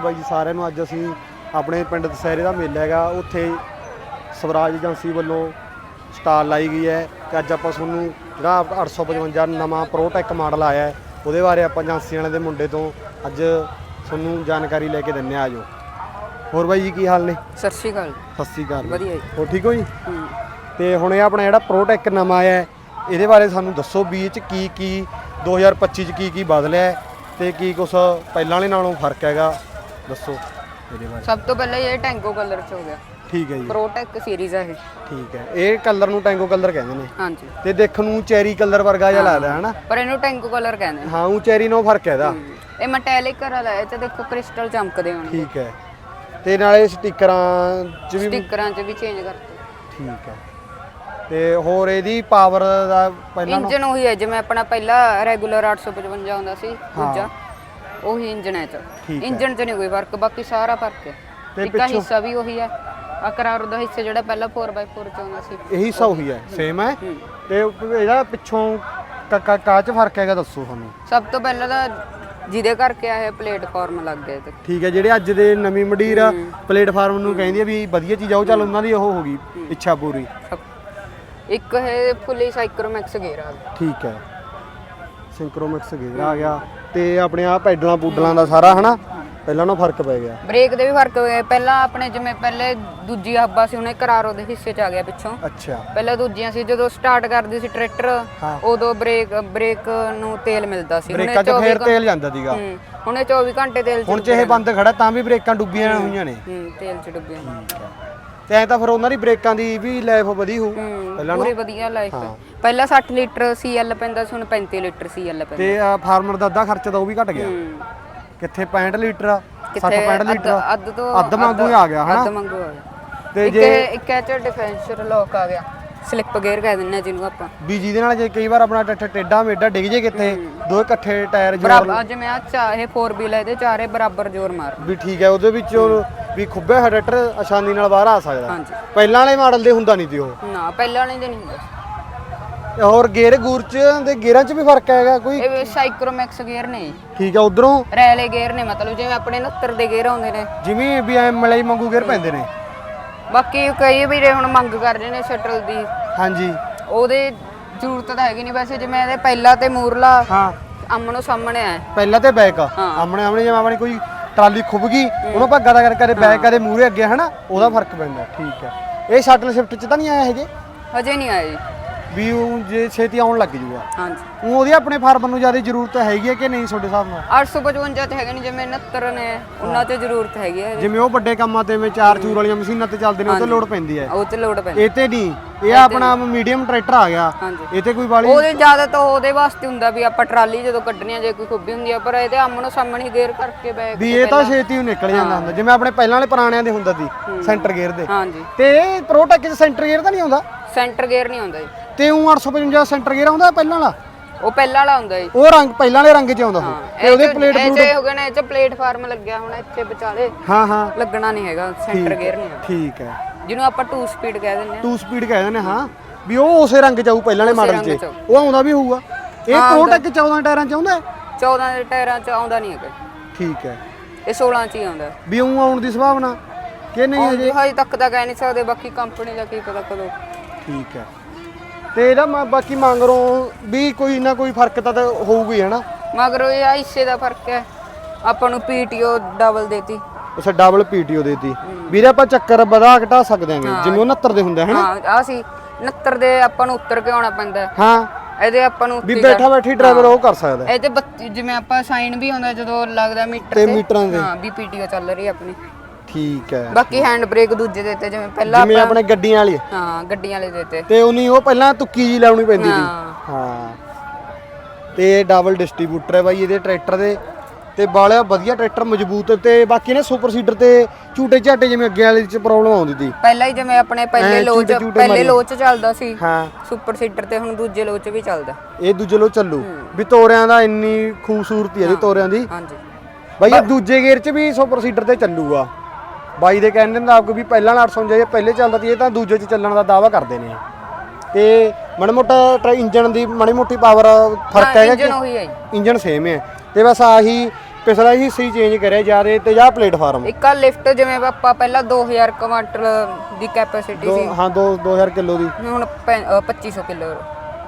ਬਾਈ ਜੀ ਸਾਰਿਆਂ ਨੂੰ ਅੱਜ ਅਸੀਂ ਆਪਣੇ ਪਿੰਡ ਦਸਹਿਰੇ ਦਾ ਮੇਲਾ ਹੈਗਾ ਉੱਥੇ ਸਵਰਾਜ ਏਜੰਸੀ ਵੱਲੋਂ ਸਟਾਲ ਲਾਈ ਗਈ ਹੈ ਤੇ ਅੱਜ ਆਪਾਂ ਤੁਹਾਨੂੰ ਜਿਹੜਾ 855 ਨਵਾਂ ਪ੍ਰੋਟੈਕ ਮਾਡਲ ਆਇਆ ਹੈ ਉਹਦੇ ਬਾਰੇ ਆਪਾਂ ਏਜੰਸੀ ਵਾਲੇ ਦੇ ਮੁੰਡੇ ਤੋਂ ਅੱਜ ਤੁਹਾਨੂੰ ਜਾਣਕਾਰੀ ਲੈ ਕੇ ਦਿੰਨੇ ਆ ਆਜੋ। ਹੋਰ ਬਾਈ ਜੀ ਕੀ ਹਾਲ ਨੇ? ਸਤਿ ਸ਼੍ਰੀ ਅਕਾਲ। ਸਤਿ ਸ੍ਰੀ ਅਕਾਲ। ਵਧੀਆ ਜੀ। ਹੋਰ ਠੀਕ ਹੋ ਜੀ? ਹੂੰ। ਤੇ ਹੁਣ ਇਹ ਆਪਣਾ ਜਿਹੜਾ ਪ੍ਰੋਟੈਕ ਨਵਾਂ ਆਇਆ ਹੈ, ਇਹਦੇ ਬਾਰੇ ਸਾਨੂੰ ਦੱਸੋ ਵੀ ਇਹ ਚ ਕੀ ਕੀ 2025 ਚ ਕੀ ਕੀ ਬਦਲਿਆ ਹੈ ਤੇ ਕੀ ਕੁਛ ਪਹਿਲਾਂ ਵਾਲੇ ਨਾਲੋਂ ਫ਼ਰਕ ਹੈਗਾ। ਦੱਸੋ। ਇਹਦੇ ਬਾਰੇ। ਸਭ ਤੋਂ ਪਹਿਲਾਂ ਇਹ ਟੈਂਗੋ ਕਲਰ ਚ ਹੋ ਗਿਆ। ਠੀਕ ਹੈ ਜੀ। ਪ੍ਰੋਟੈਕ ਸੀਰੀਜ਼ ਆ ਇਹ। ਠੀਕ ਹੈ। ਇਹ ਕਲਰ ਨੂੰ ਟੈਂਗੋ ਕਲਰ ਕਹਿੰਦੇ ਨੇ। ਹਾਂਜੀ। ਤੇ ਦੇਖਣ ਨੂੰ ਚੈਰੀ ਕਲਰ ਵਰਗਾ ਜਿਹਾ ਲੱਗਦਾ ਹੈ ਨਾ ਪਰ ਇਹਨੂੰ ਟੈਂਗੋ ਕਲਰ ਕਹਿੰਦੇ ਨੇ। ਹਾਂ ਉਹ ਚੈਰੀ ਨਾਲ ਫ਼ਰਕ ਹੈ ਇਹਦਾ। ਹੂੰ। ਇਹ ਮੈਟੈਲਿਕ ਕਲਰ ਹੈ ਇਹ ਚ ਦੇਖੋ ਕ੍ਰਿਸਟਲ ਚਮਕਦੇ ਹੋਣਗੇ। ਠੀਕ ਹੈ। ਤੇ ਨਾਲੇ ਸਟickਰਾਂ ਚ ਵੀ ਸਟickਰਾਂ ਚ ਵੀ ਚੇਂਜ ਕਰਤੇ ਠੀਕ ਹੈ। ਤੇ ਹੋਰ ਇਹਦੀ ਪਾਵਰ ਦਾ ਪਹਿਲਾਂ ਇੰਜਨ ਉਹੀ ਹੈ ਜਿਵੇਂ ਆਪਣਾ ਪਹਿਲਾ ਰੈਗੂਲਰ 855 ਹੁੰਦਾ ਸੀ ਦੂਜਾ। ਉਹੀ ਇੰਜਨ ਹੈ ਚ। ਠੀਕ ਹੈ। ਇੰਜਨ ਚ ਨਹੀਂ ਕੋਈ ਫ਼ਰਕ ਬਾਕੀ ਸਾਰਾ ਫ਼ਰਕ ਹੈ। ਤੇ ਇੱਕ ਆਹ ਹਿੱਸਾ ਵੀ ਉਹੀ ਹੈ। ਆ ਕਰਾਰ ਦਾ ਹਿੱਸਾ ਜਿਹੜਾ ਪਹਿਲਾਂ 4x4 ਚ ਆਉਂਦਾ ਸੀ। ਇਹੀ ਹਿੱਸਾ ਉਹੀ ਹੈ ਸੇਮ ਹੈ। ਹੂੰ। ਤੇ ਇਹਦਾ ਪਿੱਛੋਂ ਕਾ- ਕਾ ਕਾ ਚ ਫ਼ਰਕ ਹੈਗਾ ਦੱਸੋ ਸਾਨੂੰ। ਸਭ ਤੋਂ ਪਹਿਲਾਂ ਤਾਂ ਜਿਹਦੇ ਕਰਕੇ ਆ ਇਹ ਪਲੇਟਫਾਰਮ ਲੱਗ ਗਏ ਤੇ ਠੀਕ ਹੈ ਜਿਹੜੇ ਅੱਜ ਦੇ ਨਵੀਂ ਮੰਡੀਰ ਪਲੇਟਫਾਰਮ ਨੂੰ ਕਹਿੰਦੀ ਆ ਵੀ ਵਧੀਆ ਚੀਜ਼ ਆ ਉਹ ਚੱਲ ਉਹਨਾਂ ਦੀ ਉਹ ਹੋ ਗਈ ਇੱਛਾ ਪੂਰੀ। ਸਭ- ਇੱਕ ਹੈ ਫੁੱਲੀ ਸਾਈਕਰੋਮੈਕਸ ਗੇਅਰ ਆ। ਠੀਕ ਹੈ। ਸਿੰਕਰੋਮੈਕਸ ਗੇਅਰ ਆ ਗਿਆ। ਤੇ ਆਪਣੇ ਆ ਪੈਡਲਾਂ ਪੂਡਲਾਂ ਦਾ ਸਾਰਾ ਹਨਾ ਪਹਿਲਾਂ ਨਾਲੋਂ ਫ਼ਰਕ ਪੈ ਗਿਆ। ਬ੍ਰੇਕ ਦੇ ਵੀ ਫ਼ਰਕ ਹੋਏ ਪਹਿਲਾਂ ਆਪਣੇ ਜਿਵੇਂ ਪਹਿਲੇ ਦੂਜੀ ਹੱਬਾ ਸੀ ਉਹਨੇ ਕਰਾਰੋ ਦੇ ਹਿੱਸੇ ਚ ਆ ਗਿਆ ਪਿੱਛੋਂ। ਅੱਛਾ। ਪਹਿਲਾਂ ਦੂਜੀਆਂ ਸੀ ਜਦੋਂ ਸਟਾਰਟ ਕਰਦੀ ਸੀ ਟਰੈਕਟਰ ਹਾਂ। ਉਦੋਂ ਬ੍ਰੇਕ ਬ੍ਰੇਕ ਨੂੰ ਤੇਲ ਮਿਲਦਾ ਸੀ। ਬ੍ਰੇਕਾਂ 'ਚ ਫੇਰ ਤੇਲ ਜਾਂਦਾ ਸੀਗਾ। ਹੂੰ ਹੁਣੇ 24 ਘੰਟੇ ਤੇਲ ਚ ਹੁਣ ਚ ਇਹ ਬੰਦ ਖੜਾ ਤਾਂ ਵੀ ਬ੍ਰੇਕਾਂ ਡੁੱਬੀਆਂ ਹੋਈਆਂ ਨੇ। ਹੂੰ ਤੇਲ ਚ ਡੁੱਬਿਆ। ਤੇ ਐ ਤਾਂ ਫਿਰ ਉਹਨਾਂ ਦੀ ਬ੍ਰੇਕਾਂ ਦੀ ਵੀ ਲਾਈਫ ਵਧੀ ਹੋਊ। ਹੂੰ ਪਹਿਲਾਂ ਪੂਰੀ ਵਧੀਆ ਲਾਈਫ ਪਹਿਲਾਂ 60 ਲੀਟਰ ਸੀਐਲ ਪੈਂਦਾ ਸੀ ਹੁਣ 35 ਲੀਟਰ ਸੀਐਲ ਪੈਂਦਾ। ਤੇ ਫਾਰਮਰ ਦਾ ਅੱਧਾ ਖਰਚਾ ਤਾਂ ਉਹ ਵੀ ਘਟ ਗਿਆ। ਹੂੰ। ਕਿੱਥੇ 65 ਲੀਟਰ 60 ਕਿੱਥੇ 65 ਲੀਟਰ ਅੱਧ- ਅੱਧ ਤੋਂ ਅੱਧ ਵਾਂਗੂ ਹੀ ਆ ਗਿਆ ਹਨਾ? ਅੱਧ ਮੰਗੂ ਆ ਗਿਆ। ਤੇ ਇੱਕ ਜੇ ਇਹ- ਇੱਕ ਇਹ ਚ ਡਿਫੈਂਸਰ ਲੋਕ ਆ ਗਿਆ। ਸਲਿੱਪ ਗੇਅਰ ਕਹਿ ਦਿੰਦੇ ਆ ਜਿਹਨੂੰ ਆਪਾਂ। ਵੀ ਜਿਹਦੇ ਨਾਲ ਜੇ ਕਈ ਵਾਰ ਆਪਣਾ ਟੱਠ ਟੇਡਾ ਮੇਡਾ ਡਿੱਗ ਜੇ ਕਿੱਥੇ ਦੋ ਇਕੱਠੇ ਟਾਇਰ ਜੋੜ ਬਰਾਬਰ ਜਿਵੇਂ ਆ ਚਾ ਇਹ 4 ਵੀਲ ਇਹਦੇ ਚਾਰੇ ਬਰਾਬਰ ਜ਼ੋਰ ਮਾਰ। ਵੀ ਠੀਕ ਹੈ ਉਹਦੇ ਵਿੱਚ ਉਹ ਵੀ ਹੋਇਆ ਟਰੈਕਟਰ ਆਸਾਨੀ ਨਾਲ ਬਾਹਰ ਆ ਸਕਦਾ। ਹਾਂਜੀ। ਪਹਿਲਾਂ ਵਾਲੇ ਮਾਡਲ ਦੇ ਹੁੰਦਾ ਨਹੀਂ ਸੀ ਉਹ। ਨਾ ਪਹਿਲਾਂ ਨਹੀਂ ਦੇ ਨਹੀਂ ਹੁੰਦਾ ਤੇ ਹੋਰ ਗੇਅਰ ਗੂਰ ਚ ਦੇ ਗੇਅਰਾਂ ਚ ਵੀ ਫ਼ਰਕ ਹੈਗਾ ਕੋਈ? ਇਹ ਸਾਈਕਰੋਮੈਕਸ ਗੇਅਰ ਨੇ। ਠੀਕ ਹੈ ਉਧਰੋਂ? ਰੈਲੇ ਗੇਅਰ ਨੇ ਮਤਲਬ ਜਿਵੇਂ ਆਪਣੇ 69 ਦੇ ਗੇਅਰ ਆਉਂਦੇ ਨੇ। ਜਿਵੇਂ ਵੀ ਐ ਮਲਾਈ ਮੰਗੂ ਗੇਅਰ ਪੈਂਦੇ ਨੇ। ਬਾਕੀ ਕਈ ਵੀਰੇ ਹੁਣ ਮੰਗ ਕਰ ਰਹੇ ਨੇ ਸ਼ਟਲ ਦੀ। ਹਾਂਜੀ। ਉਹਦੇ ਜ਼ਰੂਰਤ ਤਾਂ ਹੈਗੀ ਨਹੀਂ ਵੈਸੇ ਜਿਵੇਂ ਇਹਦੇ ਪਹਿਲਾ ਤੇ ਮੂਰਲਾ ਹਾਂ। ਆਮਣੋ ਸਾਹਮਣੇ ਆ। ਪਹਿਲਾਂ ਤੇ ਬੈਕ ਹਾਂ। ਆਪਣੇ ਆਪਣੇ ਜਿਵੇਂ ਆਪਣੀ ਕੋਈ ਟਰਾਲੀ ਖੁੱਭ ਗਈ ਉਹਨੂੰ ਭੱਗਾ ਦਾ ਕਰ ਕਰੇ ਬੈਕ ਕਦੇ ਮੂਰੇ ਅੱਗੇ ਹਨਾ? ਉਹਦਾ ਫ਼ਰਕ ਪੈਂਦਾ ਠੀਕ ਹੈ। ਇਹ ਸ਼ਟਲ ਸ਼ਿਫਟ ਚ ਤਾਂ ਨਹੀਂ ਆਇਆ ਹੈਗੇ ਹਜੇ ਨਹੀਂ ਆਇਆ ਜੀ। ਵੀ ਉਹ ਜੇ ਛੇਤੀ ਆਉਣ ਲੱਗ ਜੂਗਾ। ਹਾਂਜੀ। ਉਹ ਉਹਦੀ ਆਪਣੇ ਫਾਰਮਰ ਨੂੰ ਜ਼ਿਆਦਾ ਜ਼ਰੂਰਤ ਹੈਗੀ ਹੈ ਕਿ ਨਹੀਂ ਤੁਹਾਡੇ ਹਿਸਾਬ ਨਾਲ? 855 ਤੇ ਹੈਗੇ ਨਹੀਂ ਜਿਵੇਂ 69 ਨੇ ਉਹਨਾਂ ਤੇ ਜ਼ਰੂਰਤ ਹੈਗੀ ਹੈ। ਜਿਵੇਂ ਉਹ ਵੱਡੇ ਕੰਮਾਂ ਤੇ ਵਿੱਚ ਚਾਰ ਚੂਰ ਵਾਲੀਆਂ ਮਸ਼ੀਨਾਂ ਤੇ ਚੱਲਦੇ ਨੇ ਉਹ ਤੇ ਲੋਡ ਪੈਂਦੀ ਹੈ। ਉਹ ਤੇ ਲੋਡ ਪੈਂਦੀ। ਇਹ ਤੇ ਨਹੀਂ। ਇਹ ਆਪਣਾ ਮੀਡੀਅਮ ਟਰੈਕਟਰ ਆ ਗਿਆ। ਹਾਂਜੀ। ਇਹ ਤੇ ਕੋਈ ਵਾਲੀ ਉਹਦੇ ਜ਼ਿਆਦਾ ਤਾਂ ਉਹਦੇ ਵਾਸਤੇ ਹੁੰਦਾ ਵੀ ਆਪਾਂ ਟਰਾਲੀ ਜਦੋਂ ਕੱਢਣੀ ਆ ਜੇ ਕੋਈ ਖੁੱਬੀ ਹੁੰਦੀ ਆ ਪਰ ਇਹਦੇ ਆਮਣੋ ਸਾਹਮਣੇ ਹੀ ਗੇਅਰ ਕਰਕੇ ਬੈਕ ਵੀ ਇਹ ਤਾਂ ਛੇਤੀ ਹੀ ਨਿਕਲ ਜਾਂਦਾ ਹੁੰਦਾ। ਜਿਵੇਂ ਆਪਣੇ ਪਹਿਲਾਂ ਵਾਲੇ ਪੁਰਾਣਿਆਂ ਦੇ ਹੁੰਦਾ ਸੀ ਸੈਂਟਰ ਗੇਅਰ ਦੇ। ਹਾਂਜੀ। ਤੇ ਪ੍ਰੋਟੈਕ ਚ ਸੈਂਟਰ ਗੇਅਰ ਤਾਂ ਨਹੀਂ ਆਉਂਦਾ? ਸੈਂਟਰ ਗੇਅਰ ਨਹੀਂ ਆਉਂਦਾ ਜੀ। ਤੇ ਉਹ 855 ਸੈਂਟਰ ਗੇਅਰ ਆਉਂਦਾ ਪਹਿਲਾਂ ਵਾਲਾ? ਉਹ ਪਹਿਲਾਂ ਵਾਲਾ ਹੁੰਦਾ ਜੀ। ਉਹ ਰੰਗ ਪਹਿਲਾਂ ਵਾਲੇ ਰੰਗ 'ਚ ਆਉਂਦਾ ਉਹ ਤੇ ਉਹਦੇ ਪਲੇਟ ਚ ਹੋ ਗਿਆ ਨਾ ਇਹ ਚ ਪਲੇਟਫਾਰਮ ਲੱਗਿਆ ਹੁਣ ਇੱਥੇ ਵਿਚਾਲੇ। ਹਾਂ ਹਾਂ। ਲੱਗਣਾ ਨਹੀਂ ਹੈਗਾ ਸੈਂਟਰ ਗੇਅਰ ਨਹੀਂ ਠੀਕ ਹੈ। ਜਿਹਨੂੰ ਆਪਾਂ 2 ਸਪੀਡ ਕਹਿ ਦਿੰਦੇ ਆ ਟੂ ਸਪੀਡ ਕਹਿੰਦੇ ਨੇ ਹਾਂ ਵੀ ਉਹ ਉਸੇ ਰੰਗ 'ਚ ਆਊ ਪਹਿਲਾਂ ਵਾਲੇ ਮਾਡਲ 'ਚ। ਉਹ ਆਉਂਦਾ ਵੀ ਹੋਊਗਾ। ਇਹ ਪ੍ਰੋਟੈਕ 14 ਟਾਇਰਾਂ 'ਚ ਆਉਂਦਾ? ਹੈ? 14 ਦੇ ਟਾਇਰਾਂ ਚ ਆਉਂਦਾ ਨਹੀਂ ਹੈਗਾ। ਠੀਕ ਹੈ। ਇਹ 16 ਚ ਹੀ ਆਉਂਦਾ। ਵੀ ਉਹ ਆਉਣ ਦੀ ਸੰਭਾਵਨਾ ਕਿ ਨਹੀਂ ਆਉਂਦੀ ਹਜੇ? ਤੱਕ ਤਾਂ ਕਹਿ ਨਹੀਂ ਸਕਦੇ ਬਾਕੀ ਕੰਪਨੀ ਦਾ ਕੀ ਪਤਾ ਕਦੋਂ। ਠੀਕ ਹੈ। ਤੇ ਇਹਦਾ ਮੈਂ ਬਾਕੀ ਮੰਗਰੋਂ ਵੀ ਕੋਈ ਨਾ ਕੋਈ ਫ਼ਰਕ ਤਾਂ ਤਾਂ ਹੋਊਗੀ ਹੈ ਨਾ? ਮਗਰ ਇਹ ਆ ਹਿੱਸੇ ਦਾ ਫ਼ਰਕ ਹੈ। ਆਪਾਂ ਨੂੰ ਪੀਟੀਓ ਡਬਲ ਦੇਤੀ। ਅੱਛਾ ਡਬਲ ਪੀਟੀਓ ਦੇਤੀ। ਵੀਰੇ ਆਪਾਂ ਚੱਕਰ ਵਧਾ ਘਟਾ ਸਕਦੇ ਆਂਗੇ। ਜਿਵੇਂ ਉਹ 69 ਦੇ ਹੁੰਦੇ ਹਨ ਹਾਂ ਆ ਸੀ। 69 ਦੇ ਆਪਾਂ ਨੂੰ ਉੱਤਰ ਕੇ ਆਉਣਾ ਪੈਂਦਾ ਹੈ। ਹਾਂ। ਇਹਦੇ ਆਪਾਂ ਨੂੰ ਵੀ ਉੱਤੇ ਬੈਠਾ ਬੈਠੀ ਡਰਾਈਵਰ ਉਹ ਕਰ ਸਕਦਾ ਹੈ। ਇਹ ਤੇ ਬੱਤੀ- ਜਿਵੇਂ ਆਪਾਂ ਸਾਈਨ ਵੀ ਆਉਂਦਾ ਜਦੋਂ ਲੱਗਦਾ ਮੀਟਰ ਤੇ। ਮੀਟਰਾਂ ਦੇ। ਹਾਂ ਵੀ ਪੀਟੀਓ ਚੱਲ ਰਹੀ ਹੈ ਆਪਣੀ। ਠੀਕ ਹੈ। ਬਾਕੀ ਹੈਂਡ ਬ੍ਰੇਕ ਦੂਜੇ ਦੇ ਤੇ ਜਿਵੇਂ ਪਹਿਲਾਂ ਜਿਵੇਂ ਆਪਣੇ ਗੱਡੀਆਂ ਵਾਲੀ। ਹਾਂ ਗੱਡੀਆਂ ਵਾਲੇ ਦੇਤੇ ਤੇ। ਉਨੀ ਉਹ ਪਹਿਲਾਂ ਤੁੱਕੀ ਜੀ ਲਾਉਣੀ ਪੈਂਦੀ ਸੀ। ਹਾਂ। ਤੇ ਡਬਲ ਡਿਸਟ੍ਰੀਬਿਊਟਰ ਹੈ ਬਾਈ ਇਹਦੇ ਟਰੈਕਟਰ ਦੇ। ਤੇ ਬਾਲਿਆ ਵਧੀਆ ਟਰੈਕਟਰ ਮਜ਼ਬੂਤ ਤੇ ਬਾਕੀ ਨੇ ਸੁਪਰ ਸੀਡਰ ਤੇ ਝੂਟੇ ਝਾਟੇ ਜਿਵੇਂ ਅੱਗੇ ਵਾਲੇ ਚ ਪ੍ਰੋਬਲਮ ਆਉਂਦੀ ਸੀ। ਪਹਿਲਾਂ ਹੀ ਜਿਵੇਂ ਆਪਣੇ ਪਹਿਲੇ ਲੋਚ ਪਹਿਲੇ। ਲੋਚ ਚੱਲਦਾ ਸੀ। ਹਾਂ। ਸੁਪਰ ਸੀਟਰ ਤੇ ਹੁਣ ਦੂਜੇ ਲੋਚ ਵੀ ਚੱਲਦਾ। ਇਹ ਦੂਜੇ ਲੋ ਚੱਲੂ। ਵੀ ਤੋਰਿਆਂ ਦਾ ਇੰਨੀ ਖੂਬਸੂਰਤੀ ਹੈ ਇਹਦੀ ਤੋਰਿਆਂ ਦੀ। ਹਾਂਜੀ। ਬਾਈ ਇਹ ਦੂਜੇ ਗੇਅਰ 'ਚ ਵੀ ਸੁਪਰ ਸੀਡਰ ਤੇ ਚੱਲੂਗਾ। ਬਾਈ ਦੇ ਕਹਿੰਦੇ ਨੇ ਆਪ ਵੀ ਪਹਿਲਾਂ ਨਾਲ 800 ਜੇ ਪਹਿਲੇ ਚੱਲਦਾ ਸੀ ਇਹ ਤਾਂ ਦੂਜੇ 'ਚ ਚੱਲਣ ਦਾ ਦਾਅਵਾ ਕਰਦੇ ਨੇ ਤੇ ਮਾੜਾ ਮੋਟਾ ਟਰ- ਇੰਜਣ ਦੀ ਮਾੜੀ ਮੋਟੀ ਪਾਵਰ ਫ਼ਰਕ ਹੈਗਾ ਇੰਜਨ ਕਿ ਉਹੀ ਹੈ ਜੀ। ਇੰਜਨ ਸੇਮ ਹੈ ਤੇ ਬਸ ਆਹੀ ਪਿਛਲਾ ਹੀ ਹੀ ਚੇਂਜ ਕਰਿਆ ਜ਼ਿਆਦਾ ਤੇ ਜਾਂ ਪਲੇਟਫਾਰਮ ਇੱਕ ਲਿਫਟ ਜਿਵੇਂ ਆਪਾਂ ਪਹਿਲਾਂ 2000 ਕੁਆਂਟਲ ਦੀ ਕੈਪੈਸਿਟੀ ਦੋ ਸੀ। ਹਾਂ 2 2000 ਕਿਲੋ ਦੀ। ਹੁਣ ਪੈ- ਅ, 2500 ਕਿਲੋ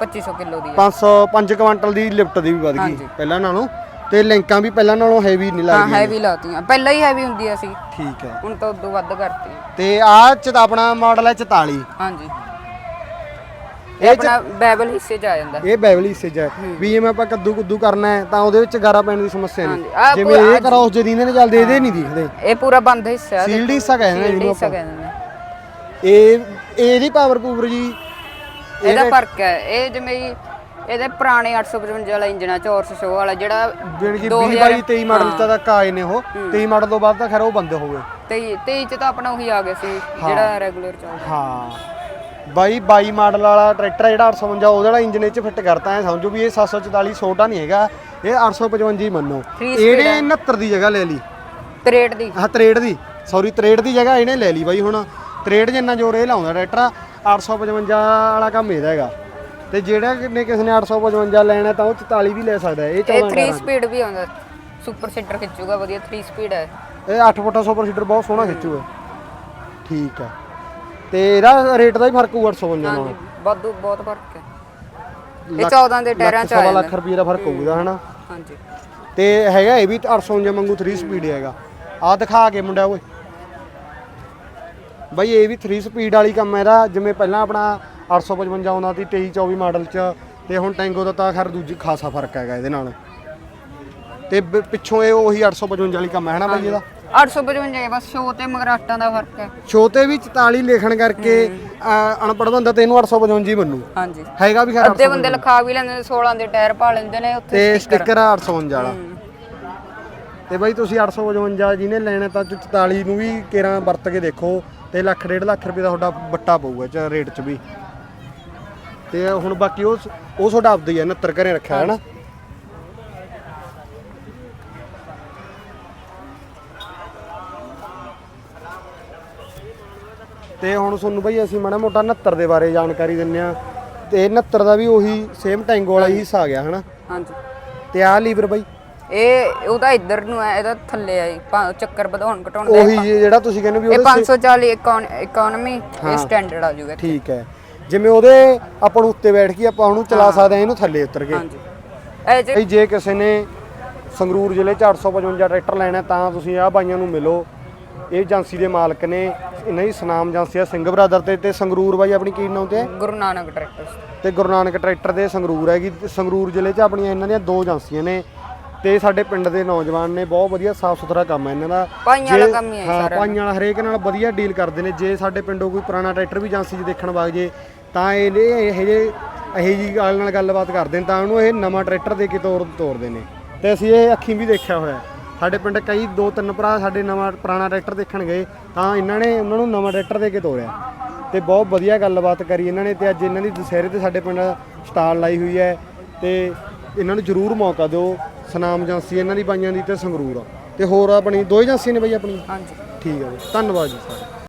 2500 ਕਿਲੋ ਦੀ ਹੈ। 500 5 ਕੁਇੰਟਲ ਦੀ ਲਿਫਟ ਦੀ ਵੀ ਵਧ ਗਈ। ਪਹਿਲਾਂ ਨਾਲੋਂ। ਤੇ ਲਿੰਕਾਂ ਵੀ ਪਹਿਲਾਂ ਨਾਲੋਂ ਹੈਵੀ ਨਹੀਂ ਹਾਂ ਲੱਗਦੀਆਂ ਹੈਵੀ ਲਾਤੀਆਂ। ਪਹਿਲਾਂ ਹੀ ਹੈਵੀ ਹੁੰਦੀ ਸੀ। ਠੀਕ ਹੈ। ਹੁਣ ਤਾਂ ਉਦੋਂ ਵੱਧ ਕਰਤੀ ਤੇ ਆਹ ਚ ਤਾਂ ਆਪਣਾ ਮਾਡਲ ਹੈ 44 ਹਾਂਜੀ। ਇਹ ਇਹ 'ਚ- ਆਪਣਾ ਬੈਬਲ ਹਿੱਸੇ ਚ ਆ ਜਾਂਦਾ। ਇਹ ਬੈਵਲੀ ਹਿੱਸੇ ਚ ਹੈ। ਵੀ ਜਿਵੇਂ ਆਪਾਂ ਕੱਦੂ ਕੁੱਦੂ ਕਰਨਾ ਹੈ ਤਾਂ ਉਹਦੇ ਵਿੱਚ ਗਾਰਾ ਪੈਣ ਦੀ ਸਮੱਸਿਆ ਹਾਂਜੀ, ਨਹੀਂ ਆਹ ਜਿਵੇਂ ਇਹ ਕਰਾਉਸ ਜਦੀਨੇ ਨੇ ਚੱਲਦੇ ਇਹਦੇ ਨਹੀਂ ਦਿਖਦੇ। ਇਹ ਪੂਰਾ ਬੰਦ ਹਿੱਸਾ ਹੈ। ਸੀਲਡ ਹਿੱਸਾ ਕਹਿੰਦੇ ਨੇ ਜਿਹਨੂੰ ਹਿੱਸਾ ਆਪਾਂ। ਕਹਿੰਦੇ ਨੇ। ਇਹ ਇਹਦੀ ਪਾਵਰ ਪੂਵਰ ਜੀ ਇਹਦਾ ਫ਼ਰਕ ਹੈ। ਇਹ ਜਿਵੇਂ ਹੀ ਇਹਦੇ ਪੁਰਾਣੇ 855 ਵਾਲਾ ਇੰਜਨ ਆ ਚੌਰਸ ਸ਼ੋ ਵਾਲਾ ਜਿਹੜਾ ਜਿਵੇਂ ਕਿ 20 2000 22 23 ਮਾਡਲ ਚ ਤੱਕ ਆਏ ਨੇ ਉਹ। 23 ਮਾਡਲ ਤੋਂ ਬਾਅਦ ਤਾਂ ਖੈਰ ਉਹ ਬੰਦ ਹੋ ਗਏ। 23 23 ਚ ਤਾਂ ਆਪਣਾ ਉਹੀ ਆ ਗਿਆ ਸੀ ਜਿਹੜਾ ਰੈਗੂਲਰ ਚੱਲਦਾ। ਹਾਂ। ਬਾਈ 22 ਮਾਡਲ ਵਾਲਾ ਟਰੈਕਟਰ ਜਿਹੜਾ 855 ਉਹਦੇ ਵਾਲਾ ਇੰਜਨ ਇਹ ਚ ਫਿੱਟ ਕਰਤਾ ਹੈ ਸਮਝੋ ਵੀ ਇਹ 744 ਛੋਟਾ ਨਹੀਂ ਹੈਗਾ। ਇਹ 855 ਹੀ ਮੰਨੋ। ਇਹਨੇ 69 ਦੀ ਜਗ੍ਹਾ ਲੈ ਲਈ। 63 ਦੀ। ਆਹ 63 ਦੀ। ਸੌਰੀ 63 ਦੀ ਜਗ੍ਹਾ ਇਹਨੇ ਲੈ ਲਈ ਬਾਈ ਹੁਣ। 63 ਜਿੰਨਾ ਜ਼ੋਰ ਇਹ ਲਾਉਂਦਾ ਟਰੈਕਟਰ 855 ਵਾਲਾ ਕੰਮ ਇਹਦਾ ਹੈਗਾ। ਤੇ ਜਿਹੜਾ ਨੇ ਕਿਸੇ ਨੇ 855 ਲੈਣਾ ਤਾਂ ਉਹ 44 ਵੀ ਲੈ ਸਕਦਾ ਹੈ ਇਹ ਇਹ 14 3 ਸਪੀਡ ਵੀ ਆਉਂਦਾ ਸੁਪਰ ਸੀਟਰ ਖਿੱਚੂਗਾ ਵਧੀਆ 3 ਸਪੀਡ ਹੈ। ਇਹ 8 ਫੁੱਟਾ ਸੁਪਰ ਸੀਡਰ ਬਹੁਤ ਸੋਹਣਾ ਖਿੱਚੂਗਾ। ਠੀਕ ਹੈ। ਤੇ ਇਹਦਾ ਰੇਟ ਦਾ ਹੀ ਫ਼ਰਕ ਹੋਊ 855 ਨਾਲ। ਹਾਂਜੀ ਵਾਧੂ ਬਹੁਤ ਫ਼ਰਕ ਹੈ। ਇਹ 14 ਦੇ ਟਾਇਰਾਂ ਚ ਆ ਸਵਾ ਲੱਖ ਰੁਪਏ ਦਾ ਫ਼ਰਕ ਹੋਊਗਾ ਹਨਾ? ਹਾਂਜੀ। ਤੇ ਹੈਗਾ ਇਹ ਵੀ 855 ਵਾਂਗੂ 3 ਸਪੀਡ ਹੈਗਾ। ਆ ਦਿਖਾ ਕੇ ਮੁੰਡਾ ਓਏ। ਬਈ ਇਹ ਵੀ 3 ਸਪੀਡ ਵਾਲੀ ਕੰਮ ਹੈ ਇਹਦਾ ਜਿਵੇਂ ਪਹਿਲਾਂ ਆਪਣਾ 855 ਆਉਂਦਾ ਸੀ 23 24 ਮਾਡਲ ਚ ਤੇ ਹੁਣ ਟੈਂਗੋ ਦਾ ਤਾਂ ਖੈਰ ਦੂਜੀ ਖਾਸਾ ਫ਼ਰਕ ਹੈਗਾ ਇਹਦੇ ਨਾਲ। ਤੇ ਬ- ਪਿੱਛੋਂ ਇਹ ਉਹੀ 855 ਵਾਲੀ ਕੰਮ ਹੈ ਹਨਾ ਬਈ ਇਹਦਾ? 855 ਹੈ ਬਸ ਸ਼ੋ ਤੇ ਮਗਰਾਟਾਂ ਦਾ ਫ਼ਰਕ ਹੈ। ਛੋਟੇ ਵੀ 44 ਲਿਖਣ ਕਰਕੇ ਅਹ, ਅਨਪੜ੍ਹ ਬੰਦਾ ਤੈਨੂੰ 855 ਹੀ ਮੰਨੂ। ਹਾਂਜੀ। ਹੈਗਾ ਵੀ ਖੈਰ ਅੱਧੇ ਬੰਦੇ ਲਿਖਾ ਵੀ ਲੈਂਦੇ ਨੇ 16 ਦੇ ਟਾਇਰ ਪਾ ਲੈਂਦੇ ਨੇ ਉੱਥੇ ਤੇ ਸਟicker 855 ਵਾਲਾ। ਤੇ ਬਾਈ ਤੁਸੀਂ 855 ਜਿਹਨੇ ਲੈਣਾ ਤਾਂ 44 ਨੂੰ ਵੀ ਕੇਰਾਂ ਵਰਤ ਕੇ ਦੇਖੋ ਤੇ ਲੱਖ ਡੇਢ ਲੱਖ ਰੁਪਏ ਦਾ ਤੁਹਾਡਾ ਬੱਟਾ ਪਊਗਾ ਚ ਰੇਟ ਚ ਵੀ। ਤੇ ਹੁਣ ਬਾਕੀ ਉਹ ਉਹ ਤੁਹਾਡਾ ਆਪਦਾ ਹੀ ਹੈ 69 ਘਰੇ ਰੱਖਿਆ ਹੈ ਨਾ? ਤੇ ਹੁਣ ਤੁਹਾਨੂੰ ਬਈ ਅਸੀਂ ਮਾੜਾ ਮੋਟਾ 69 ਦੇ ਬਾਰੇ ਜਾਣਕਾਰੀ ਦਿੰਨੇ ਆ ਤੇ 69 ਦਾ ਵੀ ਉਹੀ ਸੇਮ ਟੈਂਗੋ ਵਾਲਾ ਹੀ ਹਿੱਸਾ ਆ ਗਿਆ ਹਨਾ? ਹਾਂਜੀ। ਤੇ ਆਹ ਲੀਵਰ ਬਾਈ? ਇਹ ਉਹਦਾ ਇੱਧਰ ਨੂੰ ਹੈ ਇਹਦਾ ਥੱਲੇ ਆ ਜੀ ਚੱਕਰ ਵਧਾਉਣ ਘਟਾਉਣ ਦਾ ਉਹੀ ਜਿਹੜਾ ਤੁਸੀਂ ਕਹਿੰਦੇ ਵੀ ਇਹ ਉਹਦੇ 540 ਇਕਨੋਮੀ ਇਹ ਸਟੈਂਡਰਡ ਆ ਜੂਗਾ ਠੀਕ ਹੈ। ਜਿਵੇਂ ਉਹਦੇ ਆਪਾਂ ਨੂੰ ਉੱਤੇ ਬੈਠ ਕੇ ਆਪਾਂ ਉਹਨੂੰ ਚਲਾ ਸਕਦੇ ਹਾਂ ਇਹਨੂੰ ਥੱਲੇ ਉਤਰ ਕੇ। ਹਾਂਜੀ। ਇਹ ਚ ਬਈ ਜੇ ਕਿਸੇ ਨੇ ਸੰਗਰੂਰ ਜ਼ਿਲ੍ਹੇ 'ਚ 855 ਟਰੈਕਟਰ ਲੈਣਾ ਤਾਂ ਤੁਸੀਂ ਆਹ ਬਾਈਆਂ ਨੂੰ ਮਿਲੋ। ਇਹ ਏਜੰਸੀ ਦੇ ਮਾਲਕ ਨੇ ਇਹਨਾਂ ਦੀ ਸਨਾਮ ਏਜੰਸੀ ਆ ਸਿੰਘ ਬਰਾਦਰ ਤੇ ਤੇ ਸੰਗਰੂਰ ਬਾਈ ਆਪਣੀ ਕੀ ਨਾਮ ਤੇ? ਹੈ ਗੁਰੂ ਨਾਨਕ ਟਰੈਕਟਰਸ ਤੇ ਗੁਰੂ ਨਾਨਕ ਟਰੈਕਟਰ ਦੇ ਸੰਗਰੂਰ ਹੈਗੀ ਤੇ ਸੰਗਰੂਰ ਜ਼ਿਲ੍ਹੇ 'ਚ ਆਪਣੀਆਂ ਇਹਨਾਂ ਦੀਆਂ ਦੋ ਏਜੰਸੀਆਂ ਨੇ। ਤੇ ਸਾਡੇ ਪਿੰਡ ਦੇ ਨੌਜਵਾਨ ਨੇ ਬਹੁਤ ਵਧੀਆ ਸਾਫ਼ ਸੁਥਰਾ ਕੰਮ ਹੈ ਇਹਨਾਂ ਦਾ। ਪਾਈਆਂ ਵਾਲਾ ਕੰਮ ਹੀ ਹੈ ਹਾਂ ਪਾਈਆਂ ਵਾਲਾ ਹਰੇਕ ਨਾਲ ਵਧੀਆ ਡੀਲ ਕਰਦੇ ਨੇ। ਜੇ ਸਾਡੇ ਪਿੰਡੋਂ ਕੋਈ ਪੁਰਾਣਾ ਟਰੈਕਟਰ ਵੀ ਏਜੰਸੀ 'ਚ ਦੇਖਣ ਵਗ ਜੇ ਤਾਂ ਇਹ ਇਹ ਜੇ ਇਹ ਜੀ ਗੱਲ ਨਾਲ ਗੱਲਬਾਤ ਕਰਦੇ ਨੇ ਤਾਂ ਉਹਨੂੰ ਇਹ ਨਵਾਂ ਟਰੈਕਟਰ ਦੇ ਕੇ ਤੋਰ ਤੋਰਦੇ ਨੇ। ਤੇ ਅਸੀਂ ਇਹ ਅੱਖੀਂ ਵੀ ਦੇਖਿਆ ਹੋਇਆ। ਸਾਡੇ ਪਿੰਡ ਕਈ ਦੋ ਤਿੰਨ ਭਰਾ ਸਾਡੇ ਨਵਾਂ ਪੁਰਾਣਾ ਟਰੈਕਟਰ ਦੇਖਣ ਗਏ ਤਾਂ ਇਹਨਾਂ ਨੇ ਉਹਨਾਂ ਨੂੰ ਨਵਾਂ ਟਰੈਕਟਰ ਦੇ ਕੇ ਤੋਰਿਆ। ਤੇ ਬਹੁਤ ਵਧੀਆ ਗੱਲਬਾਤ ਕਰੀ ਇਹਨਾਂ ਨੇ ਤੇ ਅੱਜ ਇਹਨਾਂ ਦੀ ਦੁਸਹਿਰੇ ਤੇ ਸਾਡੇ ਪਿੰਡ ਸਟਾਲ ਲਾਈ ਹੋਈ ਹੈ। ਤੇ ਇਹਨਾਂ ਨੂੰ ਜ਼ਰੂਰ ਮੌਕਾ ਦਿਓ। ਸਨਾਮ ਏਜੰਸੀ ਇਹਨਾਂ ਦੀ ਬਾਈਆਂ ਦੀ ਤੇ ਸੰਗਰੂਰ ਤੇ ਹੋਰ ਆਪਣੀ ਦੋ ਏਜੰਸੀ ਨੇ ਬਈ ਆਪਣੀ? ਹਾਂਜੀ। ਠੀਕ ਹੈ ਜੀ ਧੰਨਵਾਦ ਜੀ ਸਾਰੇ